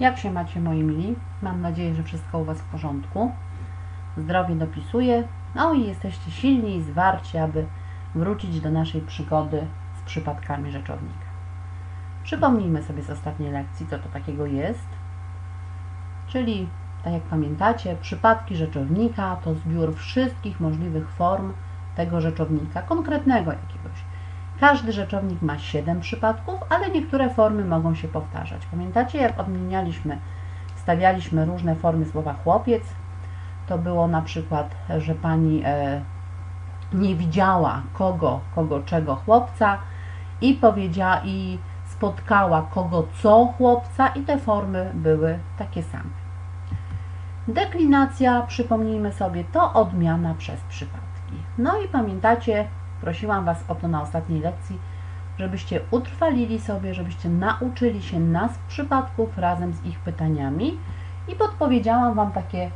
Jak się macie, moi mili? Mam nadzieję, że wszystko u Was w porządku. Zdrowie dopisuje. No i jesteście silni i zwarci, aby wrócić do naszej przygody z przypadkami rzeczownika. Przypomnijmy sobie z ostatniej lekcji, co to takiego jest. Czyli, tak jak pamiętacie, przypadki rzeczownika to zbiór wszystkich możliwych form tego rzeczownika, konkretnego jakiegoś. Każdy rzeczownik ma 7 przypadków, ale niektóre formy mogą się powtarzać. Pamiętacie, jak odmienialiśmy, stawialiśmy różne formy słowa chłopiec? To było na przykład, że pani e, nie widziała kogo, kogo, czego chłopca i powiedziała i spotkała kogo, co chłopca i te formy były takie same. Deklinacja, przypomnijmy sobie, to odmiana przez przypadki. No i pamiętacie, prosiłam Was o to na ostatniej lekcji, żebyście utrwalili sobie, żebyście nauczyli się nazw przypadków razem z ich pytaniami i podpowiedziałam Wam takie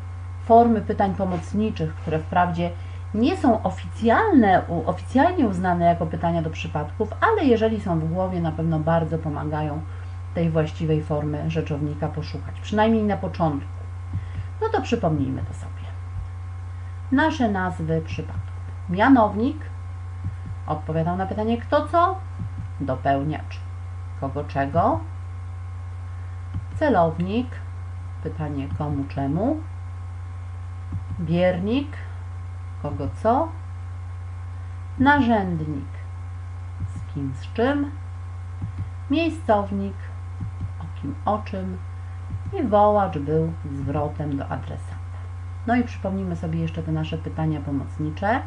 formy pytań pomocniczych, które wprawdzie nie są oficjalne, oficjalnie uznane jako pytania do przypadków, ale jeżeli są w głowie, na pewno bardzo pomagają tej właściwej formy rzeczownika poszukać, przynajmniej na początku. No to przypomnijmy to sobie. Nasze nazwy przypadków. Mianownik odpowiadał na pytanie kto co? Dopełniacz. Kogo czego? Celownik. Pytanie komu czemu? Biernik. Kogo co? Narzędnik. Z kim z czym? Miejscownik. O kim o czym? I wołacz był zwrotem do adresata. No i przypomnijmy sobie jeszcze te nasze pytania pomocnicze.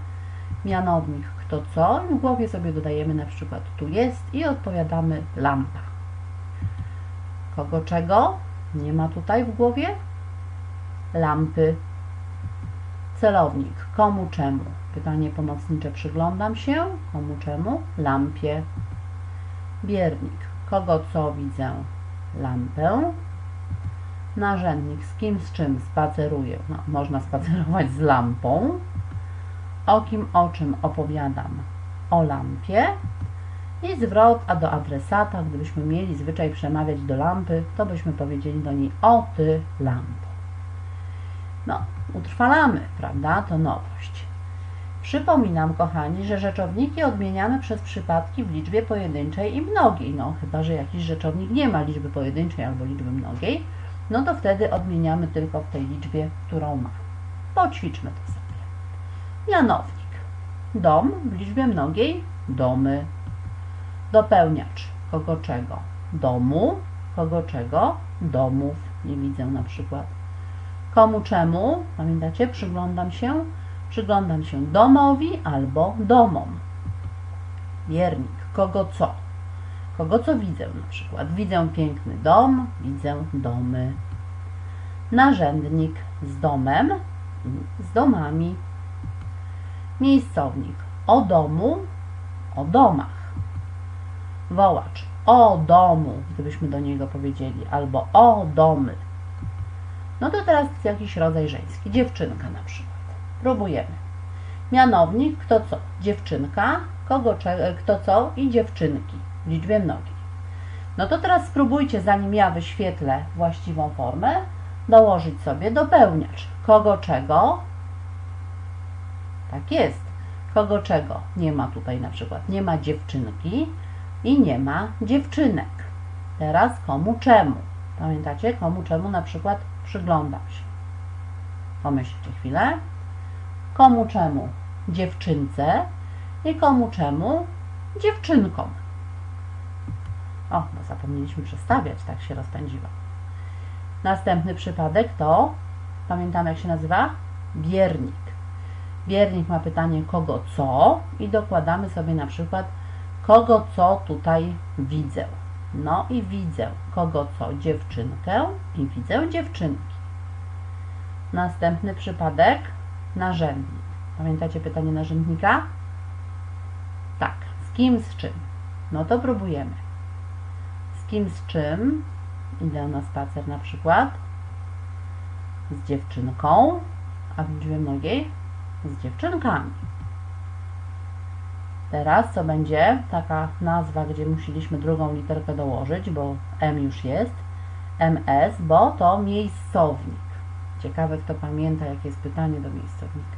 Mianownik kto co i w głowie sobie dodajemy na przykład tu jest i odpowiadamy lampa. Kogo czego? Nie ma tutaj w głowie? Lampy. Celownik. Komu czemu? Pytanie pomocnicze. Przyglądam się. Komu czemu? Lampie. Biernik. Kogo co widzę? Lampę. Narzędnik. Z kim, z czym spaceruję? No, można spacerować z lampą. O kim, o czym opowiadam? O lampie. I zwrot, a do adresata, gdybyśmy mieli zwyczaj przemawiać do lampy, to byśmy powiedzieli do niej o ty lampo. No, utrwalamy, prawda? To nowość. Przypominam, kochani, że rzeczowniki odmieniamy przez przypadki w liczbie pojedynczej i mnogiej. No, chyba, że jakiś rzeczownik nie ma liczby pojedynczej albo liczby mnogiej, no to wtedy odmieniamy tylko w tej liczbie, którą ma. Poćwiczmy to sobie. Mianownik. Dom w liczbie mnogiej domy. Dopełniacz kogo czego? Domu. Kogo czego? Domów. Nie widzę na przykład. Komu czemu? Pamiętacie? Przyglądam się. Przyglądam się domowi albo domom. Wiernik. Kogo co? Kogo co widzę na przykład? Widzę piękny dom, widzę domy. Narzędnik z domem z domami. Miejscownik o domu, o domach. Wołacz o domu, gdybyśmy do niego powiedzieli, albo o domy. No to teraz jakiś rodzaj żeński, dziewczynka na przykład. Próbujemy. Mianownik, kto co? Dziewczynka, kogo, kto co i dziewczynki w liczbie mnogiej. No to teraz spróbujcie, zanim ja wyświetlę właściwą formę, dołożyć sobie dopełniacz. Kogo czego? Tak jest. Kogo czego? Nie ma tutaj na przykład. Nie ma dziewczynki i nie ma dziewczynek. Teraz komu czemu? Pamiętacie? Komu czemu na przykład przyglądam się. Pomyślcie chwilę. Komu czemu? Dziewczynce i komu czemu? Dziewczynkom. O, bo zapomnieliśmy przestawiać, tak się rozpędziła. Następny przypadek to, pamiętamy jak się nazywa? Biernik. Biernik ma pytanie kogo co i dokładamy sobie na przykład kogo co tutaj widzę. No i widzę kogo co dziewczynkę i widzę dziewczynki. Następny przypadek narzędnik. Pamiętacie pytanie narzędnika? Tak. Z kim, z czym? No to próbujemy. Z kim, z czym? Idę na spacer na przykład. Z dziewczynką. A w liczbie mnogiej? Z dziewczynkami. Teraz co będzie? Taka nazwa, gdzie musieliśmy drugą literkę dołożyć, bo M już jest. MS, bo to miejscownik. Ciekawe, kto pamięta, jakie jest pytanie do miejscownika.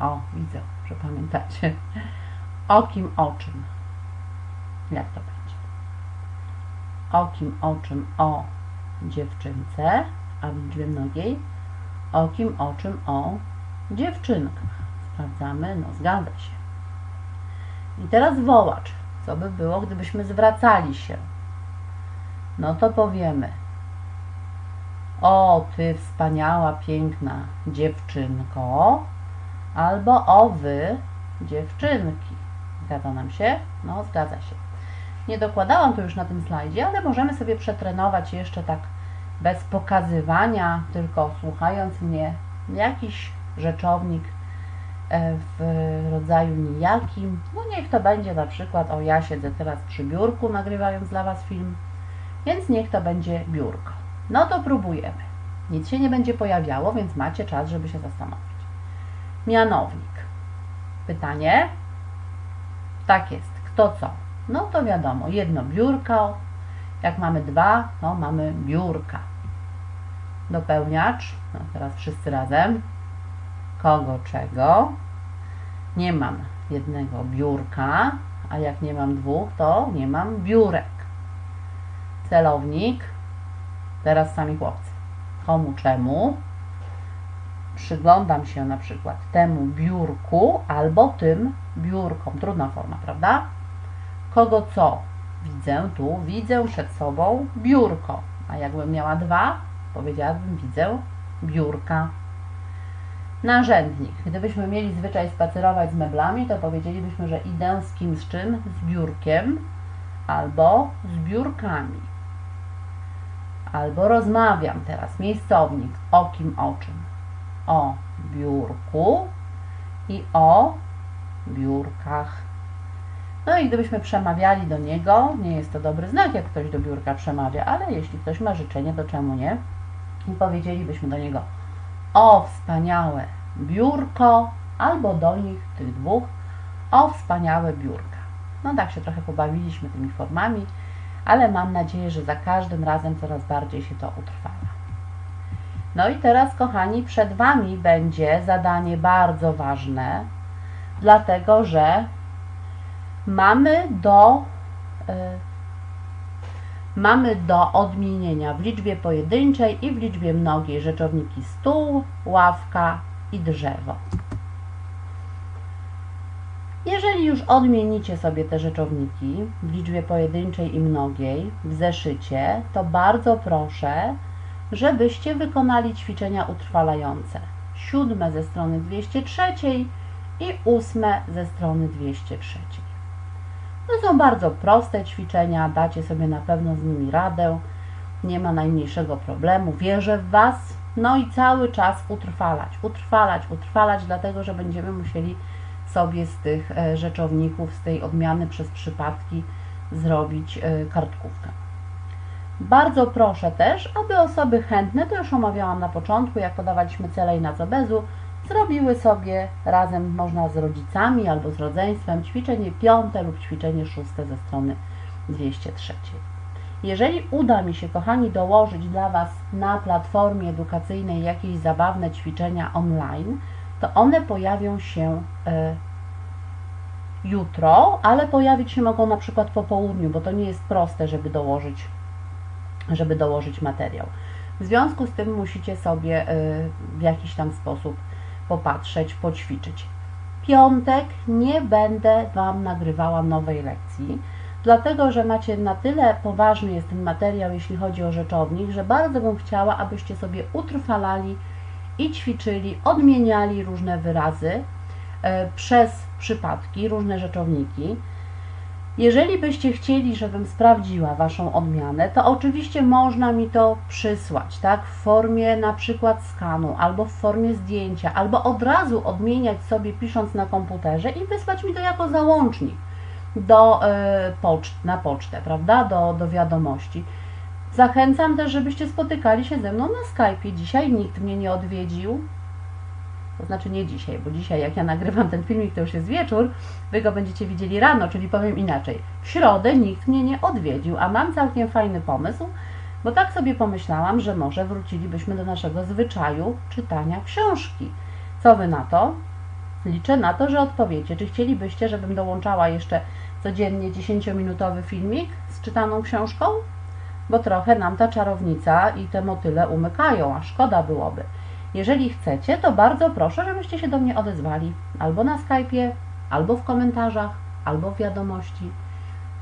O, widzę, że pamiętacie. O kim, o czym? Jak to będzie? O kim, o czym? O dziewczynce, a w liczbie mnogiej. O kim, o czym? O dziewczynkach. Sprawdzamy, no zgadza się. I teraz wołacz. Co by było, gdybyśmy zwracali się? No to powiemy. O, ty wspaniała, piękna dziewczynko. Albo o, wy dziewczynki. Zgadza nam się? No, zgadza się. Nie dokładałam tu już na tym slajdzie, ale możemy sobie przetrenować jeszcze tak bez pokazywania, tylko słuchając mnie jakiś rzeczownik e, w rodzaju nijakim. No niech to będzie na przykład, o ja siedzę teraz przy biurku nagrywając dla Was film, więc niech to będzie biurko. No to próbujemy. Nic się nie będzie pojawiało, więc macie czas, żeby się zastanowić. Mianownik. Pytanie? Tak jest. Kto co? No to wiadomo, jedno biurko. Jak mamy dwa, to mamy biurka. Dopełniacz. No teraz wszyscy razem. Kogo, czego? Nie mam jednego biurka, a jak nie mam dwóch, to nie mam biurek. Celownik. Teraz sami chłopcy. Komu, czemu? Przyglądam się na przykład temu biurku albo tym biurkom. Trudna forma, prawda? Kogo co? Widzę tu, widzę przed sobą biurko. A jakbym miała dwa, powiedziałabym widzę biurka. Narzędnik. Gdybyśmy mieli zwyczaj spacerować z meblami, to powiedzielibyśmy, że idę z kim, z czym? Z biurkiem albo z biurkami. Albo rozmawiam teraz. Miejscownik. O kim, o czym? O biurku i o biurkach. No i gdybyśmy przemawiali do niego, nie jest to dobry znak, jak ktoś do biurka przemawia, ale jeśli ktoś ma życzenie, to czemu nie? I powiedzielibyśmy do niego o wspaniałe biurko, albo do nich, tych dwóch, o wspaniałe biurka. No tak się trochę pobawiliśmy tymi formami, ale mam nadzieję, że za każdym razem coraz bardziej się to utrwala. No i teraz, kochani, przed Wami będzie zadanie bardzo ważne, dlatego że mamy do, y, mamy do odmienienia w liczbie pojedynczej i w liczbie mnogiej rzeczowniki stół, ławka i drzewo. Jeżeli już odmienicie sobie te rzeczowniki w liczbie pojedynczej i mnogiej w zeszycie, to bardzo proszę, żebyście wykonali ćwiczenia utrwalające. Siódme ze strony 203 i ósme ze strony 203. To są bardzo proste ćwiczenia, dacie sobie na pewno z nimi radę, nie ma najmniejszego problemu, wierzę w Was, no i cały czas utrwalać, utrwalać, utrwalać, dlatego że będziemy musieli sobie z tych e, rzeczowników, z tej odmiany przez przypadki zrobić e, kartkówkę. Bardzo proszę też, aby osoby chętne, to już omawiałam na początku, jak podawaliśmy cele i na co bezu, zrobiły sobie razem, można z rodzicami albo z rodzeństwem, ćwiczenie piąte lub ćwiczenie szóste ze strony 203. Jeżeli uda mi się, kochani, dołożyć dla Was na platformie edukacyjnej jakieś zabawne ćwiczenia online, to one pojawią się y, jutro, ale pojawić się mogą na przykład po południu, bo to nie jest proste, żeby dołożyć, żeby dołożyć materiał. W związku z tym musicie sobie y, w jakiś tam sposób popatrzeć, poćwiczyć. Piątek nie będę Wam nagrywała nowej lekcji, dlatego że macie na tyle poważny jest ten materiał, jeśli chodzi o rzeczownik, że bardzo bym chciała, abyście sobie utrwalali i ćwiczyli, odmieniali różne wyrazy e, przez przypadki, różne rzeczowniki. Jeżeli byście chcieli, żebym sprawdziła Waszą odmianę, to oczywiście można mi to przysłać, tak, w formie na przykład skanu, albo w formie zdjęcia, albo od razu odmieniać sobie pisząc na komputerze i wysłać mi to jako załącznik do y, poczt, na pocztę, prawda, do, do wiadomości. Zachęcam też, żebyście spotykali się ze mną na Skype. Dzisiaj nikt mnie nie odwiedził, to znaczy nie dzisiaj, bo dzisiaj jak ja nagrywam ten filmik, to już jest wieczór, Wy go będziecie widzieli rano, czyli powiem inaczej. W środę nikt mnie nie odwiedził, a mam całkiem fajny pomysł Bo tak sobie pomyślałam, że może wrócilibyśmy do naszego zwyczaju czytania książki. Co wy na to? Liczę na to, że odpowiecie. Czy chcielibyście, żebym dołączała jeszcze codziennie 10-minutowy filmik z czytaną książką? Bo trochę nam ta czarownica i te motyle umykają, a szkoda byłoby. Jeżeli chcecie, to bardzo proszę, żebyście się do mnie odezwali albo na Skype'ie, albo w komentarzach, albo w wiadomości.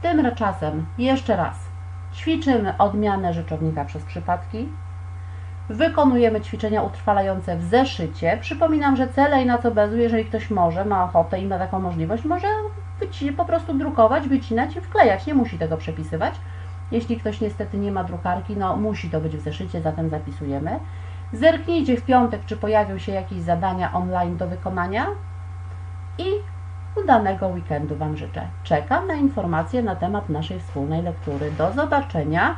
Tymczasem jeszcze raz ćwiczymy odmianę rzeczownika przez przypadki. Wykonujemy ćwiczenia utrwalające w zeszycie. Przypominam, że cele i na co bezu, jeżeli ktoś może, ma ochotę i ma taką możliwość, może po prostu drukować, wycinać i wklejać. Nie musi tego przepisywać. Jeśli ktoś niestety nie ma drukarki, no musi to być w zeszycie, zatem zapisujemy. Zerknijcie w piątek, czy pojawią się jakieś zadania online do wykonania i udanego weekendu Wam życzę. Czekam na informacje na temat naszej wspólnej lektury. Do zobaczenia.